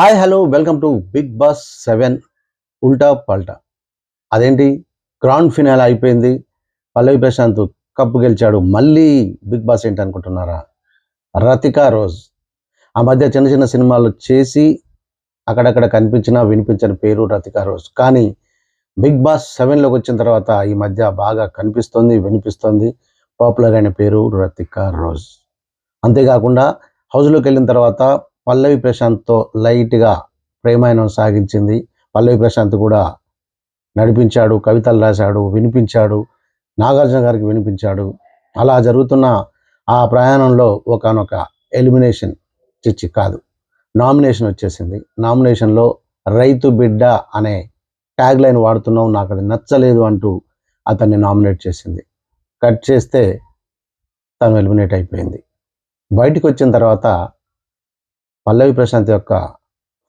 Hi hello welcome to Bigg Boss seven Ulta Palta. అదేంటి? Grand phenol అయిపోయింది. పల్లవి Prashanth cup గెలిచాడు. మళ్ళీ బిగ్ బాస్ ఏంటి అనుకుంటున్నారా రతికా రోజ్. ఆ మధ్య చిన్న చిన్న సినిమాలు చేసి అక్కడక్కడ కనిపించిన వినిపించిన పేరు రతికా రోజ్. కానీ బిగ్ బాస్ సెవెన్లోకి వచ్చిన తర్వాత ఈ మధ్య బాగా కనిపిస్తుంది వినిపిస్తుంది. పాపులర్ అయిన పేరు రతికా రోజ్. అంతేకాకుండా హౌస్లోకి వెళ్ళిన తర్వాత పల్లవి ప్రశాంత్తో లైట్గా ప్రేమాయణం సాగించింది. పల్లవి ప్రశాంత్ కూడా నడిపించాడు కవితలు రాశాడు వినిపించాడు నాగార్జున గారికి వినిపించాడు. అలా జరుగుతున్న ఆ ప్రయాణంలో ఒకనొక ఎలిమినేషన్ చిచ్చి కాదు నామినేషన్ వచ్చేసింది. నామినేషన్లో రైతు బిడ్డ అనే ట్యాగ్ లైన్ వాడుతున్నావు నాకు అది నచ్చలేదు అంటూ అతన్ని నామినేట్ చేసింది. కట్ చేస్తే తను ఎలిమినేట్ అయిపోయింది. బయటకు వచ్చిన తర్వాత పల్లవి ప్రశాంత్ యొక్క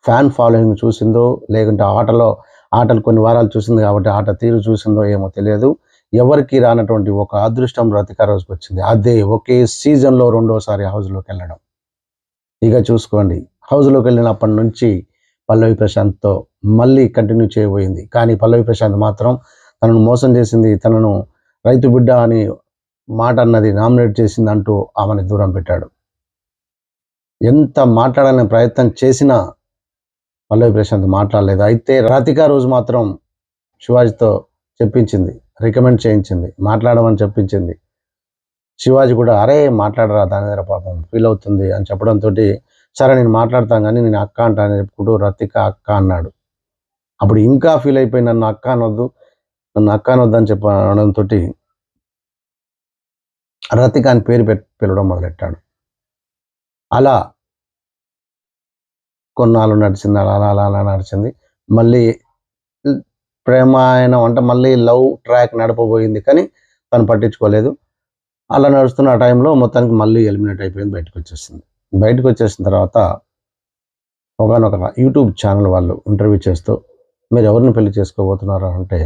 ఫ్యాన్ ఫాలోయింగ్ చూసిందో లేకుంటే ఆటలో ఆటలు కొన్ని వారాలు చూసింది కాబట్టి ఆట తీరు చూసిందో ఏమో తెలియదు. ఎవరికి రానటువంటి ఒక అదృష్టం రతికా రోజుకి వచ్చింది. అదే ఒకే సీజన్లో రెండోసారి హౌస్లోకి వెళ్ళడం. ఇక చూసుకోండి. హౌస్లోకి వెళ్ళినప్పటి నుంచి పల్లవి ప్రశాంత్తో మళ్ళీ కంటిన్యూ చేయబోయింది. కానీ పల్లవి ప్రశాంత్ మాత్రం తనను మోసం చేసింది తనను రైతు బిడ్డ అని మాట అన్నది నామినేట్ చేసింది అంటూ ఆమెను దూరం పెట్టాడు. ఎంత మాట్లాడాలని ప్రయత్నం చేసినా పల్లవి ప్రశాంత్ మాట్లాడలేదు. అయితే రాతికా రోజు మాత్రం శివాజీతో చెప్పించింది రికమెండ్ చేయించింది మాట్లాడమని చెప్పించింది. శివాజీ కూడా అరే మాట్లాడరా దాని దగ్గర పాపం ఫీల్ అవుతుంది అని చెప్పడంతో సరే నేను మాట్లాడతాను కానీ నేను అక్క అంటా అని చెప్పుకుంటూ రతిక అక్క అన్నాడు. అప్పుడు ఇంకా ఫీల్ అయిపోయి నన్ను అక్క అనొద్దు నన్ను అక్క అనొద్దు అని చెప్పడంతో రతిక అని పేరు పెట్టి పిలవడం మొదలెట్టాడు. అలా కొన్నాళ్ళు నడిచింది అలా అలా అలా అలా నడిచింది. మళ్ళీ ప్రేమాయణం అంటే మళ్ళీ లవ్ ట్రాక్ నడపబోయింది కానీ తను పట్టించుకోలేదు. అలా నడుస్తున్న ఆ టైంలో మొత్తానికి మళ్ళీ ఎలిమినేట్ అయిపోయింది బయటకు వచ్చేసింది. బయటకు వచ్చేసిన తర్వాత ఒకనొక యూట్యూబ్ ఛానల్ వాళ్ళు ఇంటర్వ్యూ చేస్తూ మీరు ఎవరిని పెళ్ళి చేసుకోబోతున్నారు? అంటే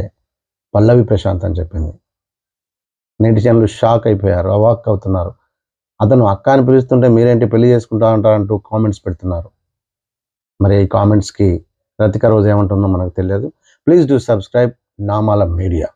పల్లవి ప్రశాంత్ అని చెప్పింది. నెటిజన్లు షాక్ అయిపోయారు అవాక్ అవుతున్నారు. అతను అక్క అని పిలుస్తుంటే మీరేంటి పెళ్ళి చేసుకుంటా అంటారంటూ కామెంట్స్ పెడుతున్నారు. మరి ఈ కామెంట్స్కి రతిక రోజు ఏమంటుందో మనకు తెలియదు. Please do subscribe Namala media